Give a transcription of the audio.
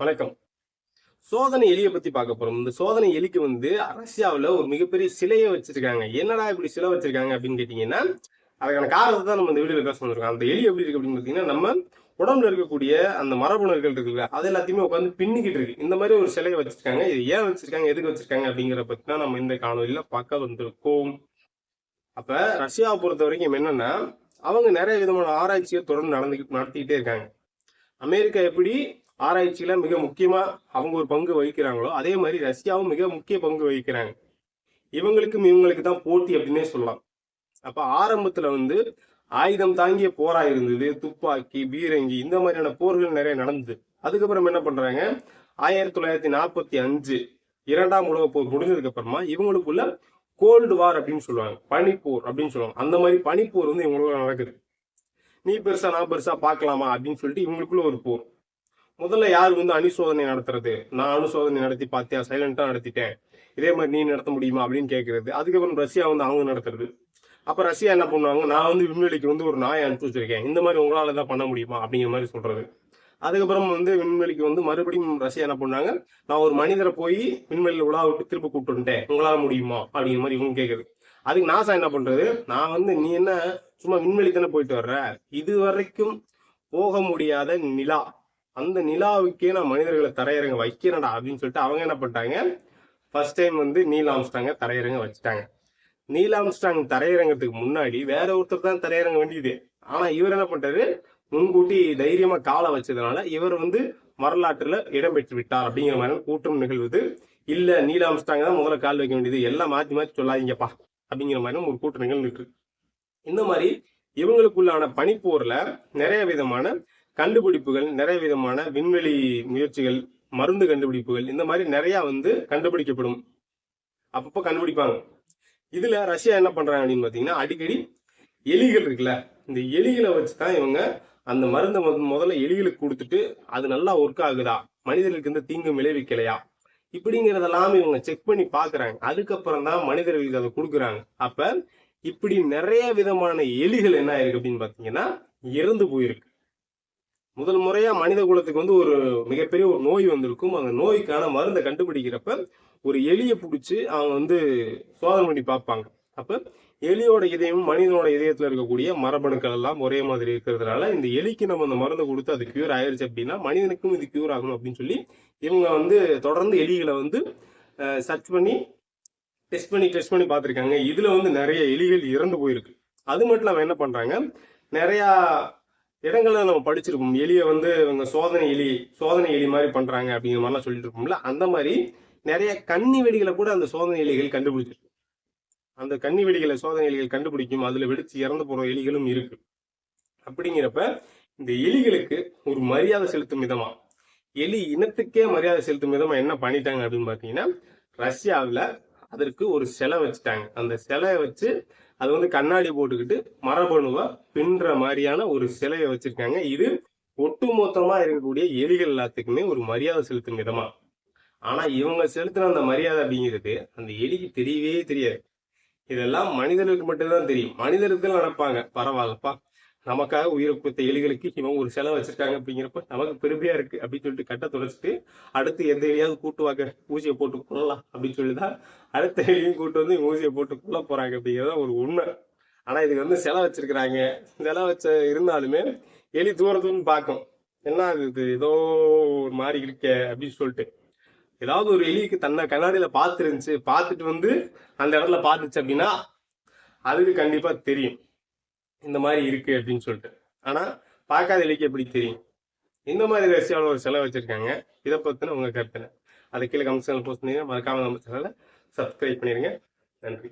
வணக்கம். சோதனை எலியை பத்தி பார்க்க போறோம். இந்த சோதனை எலிக்கு வந்து ரஷ்யாவுல ஒரு மிகப்பெரிய சிலையை வச்சிருக்காங்க. என்னடா இப்படி சிலை வச்சிருக்காங்க அப்படின்னு கேட்டீங்கன்னா அதுக்கான காரணத்தை தான் நம்ம இந்த வீடியோல பேச வந்திருக்கோம். அந்த எலி எப்படி இருக்கு அப்படின்னு பார்த்தீங்கன்னா நம்ம உடம்புல இருக்கக்கூடிய அந்த மரபணுக்கள் இருக்குல்ல அது எல்லாத்தையுமே உட்காந்து பின்னிக்கிட்டு இருக்கு. இந்த மாதிரி ஒரு சிலையை வச்சிருக்காங்க. இது ஏன் வச்சிருக்காங்க? எதுக்கு வச்சிருக்காங்க? அப்படிங்கிற பத்தி தான் நம்ம இந்த காணொலியில பார்க்க வந்திருக்கோம். அப்ப ரஷ்யாவை பொறுத்த வரைக்கும் என்னன்னா அவங்க நிறைய விதமான ஆராய்ச்சியை தொடர்ந்து நடந்து நடத்திக்கிட்டே இருக்காங்க. அமெரிக்கா எப்படி ஆராய்ச்சியில் மிக முக்கியமாக அவங்க ஒரு பங்கு வகிக்கிறாங்களோ அதே மாதிரி ரஷ்யாவும் மிக முக்கிய பங்கு வகிக்கிறாங்க. இவங்களுக்கும் இவங்களுக்கு தான் போட்டி அப்படின்னே சொல்லலாம். அப்போ ஆரம்பத்தில் வந்து ஆயுதம் தாங்கிய போராக இருந்தது. துப்பாக்கி பீரங்கி இந்த மாதிரியான போர்கள் நிறைய நடந்தது. அதுக்கப்புறம் என்ன பண்றாங்க? ஆயிரத்தி தொள்ளாயிரத்தி நாற்பத்தி அஞ்சு இரண்டாம் உலக போர் முடிஞ்சதுக்கு அப்புறமா இவங்களுக்குள்ள கோல்டு வார் அப்படின்னு சொல்லுவாங்க. பனிப்போர் அப்படின்னு சொல்லுவாங்க. அந்த மாதிரி பனிப்போர் வந்து இவங்களுக்குள்ள நடக்குது. நீ பெருசா நான் பெருசா பார்க்கலாமா அப்படின்னு சொல்லிட்டு இவங்களுக்குள்ள ஒரு போர். முதல்ல யார் வந்து அணுசோதனை நடத்துறது? நான் அணுசோதனை நடத்தி பார்த்தியா சைலண்டா நடத்திட்டேன். இதே மாதிரி நீ நடத்த முடியுமா? அப்படின்னு கேட்கறது அதுக்கப்புறம் ரஷ்யா வந்து அவங்க நடத்துறது. அப்ப ரஷ்யா என்ன பண்ணுவாங்க? நான் வந்து விண்வெளிக்கு வந்து ஒரு நாயை அனுப்பிச்சு வச்சிருக்கேன். இந்த மாதிரி உங்களால தான் பண்ண முடியுமா? அப்படிங்கிற மாதிரி சொல்றது. அதுக்கப்புறம் வந்து விண்வெளிக்கு வந்து மறுபடியும் ரஷ்யா என்ன பண்ணாங்க? நான் ஒரு மனிதரை போய் விண்வெளியில் உலா விட்டு திருப்பி கூப்பிட்டு வந்துட்டேன். உங்களால முடியுமா? அப்படிங்கிற மாதிரி இவங்க கேட்குறது அதுக்கு நாசா என்ன பண்றது? நான் வந்து நீ என்ன சும்மா விண்வெளி தானே போயிட்டு வர்ற? இது வரைக்கும் போக முடியாத நிலா. அந்த நிலாவுக்கே நான் மனிதர்களை தரையிறங்க வைக்கிறேன்டா அப்படின்னு சொல்லிட்டு அவங்க என்ன பண்ணிட்டாங்க? ஃபர்ஸ்ட் டைம் வந்து நீல் ஆம்ஸ்டாங்க தரையிறங்க வச்சுட்டாங்க. நீல் ஆம்ஸ்டாங் தரையிறங்கிறதுக்கு முன்னாடி வேற ஒருத்தர் தான் தரையிறங்க வேண்டியது. ஆனா இவர் என்ன பண்ணிட்டாரு? முன்கூட்டி தைரியமா காலை வச்சதுனால இவர் வந்து வரலாற்றுல இடம்பெற்று விட்டார் அப்படிங்கிற மாதிரி கூட்டம் நிகழ்வுது. இல்ல நீல் ஆம்ஸ்டாங் தான் முதல்ல கால் வைக்க வேண்டியது. எல்லாம் மாத்தி மாத்தி சொல்லாதீங்கப்பா அப்படிங்கிற மாதிரி ஒரு கூட்டம் நிகழ்ந்துட்டு இந்த மாதிரி இவங்களுக்குள்ளான பனிப்போர்ல நிறைய விதமான கண்டுபிடிப்புகள் நிறைய விதமான விண்வெளி முயற்சிகள் மருந்து கண்டுபிடிப்புகள் இந்த மாதிரி நிறைய வந்து கண்டுபிடிக்கப்படும். அப்பப்போ கண்டுபிடிப்பாங்க. இதுல ரஷ்யா என்ன பண்றாங்க அப்படின்னு பாத்தீங்கன்னா அடிக்கடி எலிகள் இருக்குல்ல இந்த எலிகளை வச்சு தான் இவங்க அந்த மருந்தை முதல்ல எலிகளுக்கு கொடுத்துட்டு அது நல்லா ஒர்க் ஆகுதா? மனிதர்களுக்கு இந்த தீங்கு விளைவிக்கலையா? இப்படிங்கிறதெல்லாம் இவங்க செக் பண்ணி பாக்குறாங்க அதுக்கப்புறம் தான் மனிதர்களுக்கு அதை கொடுக்குறாங்க. அப்ப இப்படி நிறைய விதமான எலிகள் என்ன ஆயிருக்கு அப்படின்னு பாத்தீங்கன்னா இறந்து போயிருக்கு. முதல் முறையா மனித குலத்துக்கு வந்து ஒரு மிகப்பெரிய ஒரு நோய் வந்திருக்கும். அந்த நோய்க்கான மருந்தை கண்டுபிடிக்கிறப்ப ஒரு எலியை பிடிச்சி அவங்க வந்து சோதனை பண்ணி பார்ப்பாங்க. அப்ப எலியோட இதயம் மனிதனோட இதயத்துல இருக்கக்கூடிய மரபணுக்கள் எல்லாம் ஒரே மாதிரி இருக்கிறதுனால இந்த எலிக்கு நம்ம அந்த மருந்தை கொடுத்து அது கியூர் ஆயிடுச்சு அப்படின்னா மனிதனுக்கும் இது கியூர் ஆகணும் அப்படின்னு சொல்லி இவங்க வந்து தொடர்ந்து எலிகளை வந்து சர்ச் பண்ணி டெஸ்ட் பண்ணி டெஸ்ட் பண்ணி பார்த்துருக்காங்க. இதுல வந்து நிறைய எலிகள் இறந்து போயிருக்கு. அது மட்டும் இல்லாமல் என்ன பண்றாங்க? நிறையா இடங்கள்ல நம்ம படிச்சிருக்கோம் எலியை வந்து இவங்க சோதனை எலி சோதனை எலி மாதிரி பண்றாங்க அப்படிங்கிற மாதிரிலாம் சொல்லிட்டு இருக்கோம்ல அந்த மாதிரி நிறைய கன்னி வெடிகளை கூட அந்த சோதனை எலிகள் கண்டுபிடிச்சிருக்கு. அந்த கன்னி வெடிகளை சோதனை எலிகள் கண்டுபிடிக்கும். அதுல வெடிச்சு இறந்து போற எலிகளும் இருக்கு. அப்படிங்கிறப்ப இந்த எலிகளுக்கு ஒரு மரியாதை செலுத்தும் விதமா எலி இனத்துக்கே மரியாதை செலுத்தும் விதமா என்ன பண்ணிட்டாங்க அப்படின்னு பாத்தீங்கன்னா ரஷ்யாவில் அதற்கு ஒரு சிலை வச்சுட்டாங்க. அந்த சிலையை வச்சு அது வந்து கண்ணாடி போட்டுக்கிட்டு மரபணுவை பின்ற மாதிரியான ஒரு சிலையை வச்சிருக்காங்க. இது ஒட்டுமொத்தமா இருக்கக்கூடிய எலிகள் எல்லாத்துக்குமே ஒரு மரியாதை செலுத்தும் விதமா. ஆனா இவங்க செலுத்தின அந்த மரியாதை அப்படிங்கிறது அந்த எலிக்கு தெரியவே தெரியாது. இதெல்லாம் மனிதர்களுக்கு மட்டும்தான் தெரியும். மனிதர்கள் நினைப்பாங்க பரவாயில்லப்பா. நமக்காக உயிரை கொடுத்த எலிகளுக்கு இவங்க ஒரு செலவு வச்சிருக்காங்க அப்படிங்கிறப்ப நமக்கு பெருமையா இருக்கு அப்படின்னு சொல்லிட்டு கட்ட துடைச்சிட்டு அடுத்து எந்த எலியாவது கூட்டுவாங்க ஊசியை போட்டு கொள்ளலாம் அப்படின்னு சொல்லிதான் அடுத்த எலியும் கூட்டு வந்து ஊசியை போட்டு கொள்ள போறாங்க அப்படிங்கிறத ஒரு உண்மை. ஆனா இதுக்கு வந்து செலவு வச்சிருக்கிறாங்க. செலவு வச்ச இருந்தாலுமே எலி தூரத்துன்னு பார்க்கும். என்ன இது ஏதோ ஒரு மாதிரி இருக்க அப்படின்னு சொல்லிட்டு. ஏதாவது ஒரு எலிக்கு தன்னை கண்ணாடியில பார்த்துருந்துச்சு பார்த்துட்டு வந்து அந்த இடத்துல பார்த்துச்சு அப்படின்னா அதுக்கு கண்டிப்பா தெரியும். இந்த மாதிரி இருக்கு அப்படின்னு சொல்லிட்டு. ஆனா பார்க்காத எலிக்கு எப்படி தெரியும்? இந்த மாதிரி ரஷ்யாவில் ஒரு செலவு வச்சிருக்காங்க. இதை பத்தின உங்க கருத்து அதை கீழே கமெண்ட்ஸ் போஸ்ட் பண்ணி மறக்காம நம்ம சேனலை சப்ஸ்கிரைப் பண்ணிருங்க நன்றி.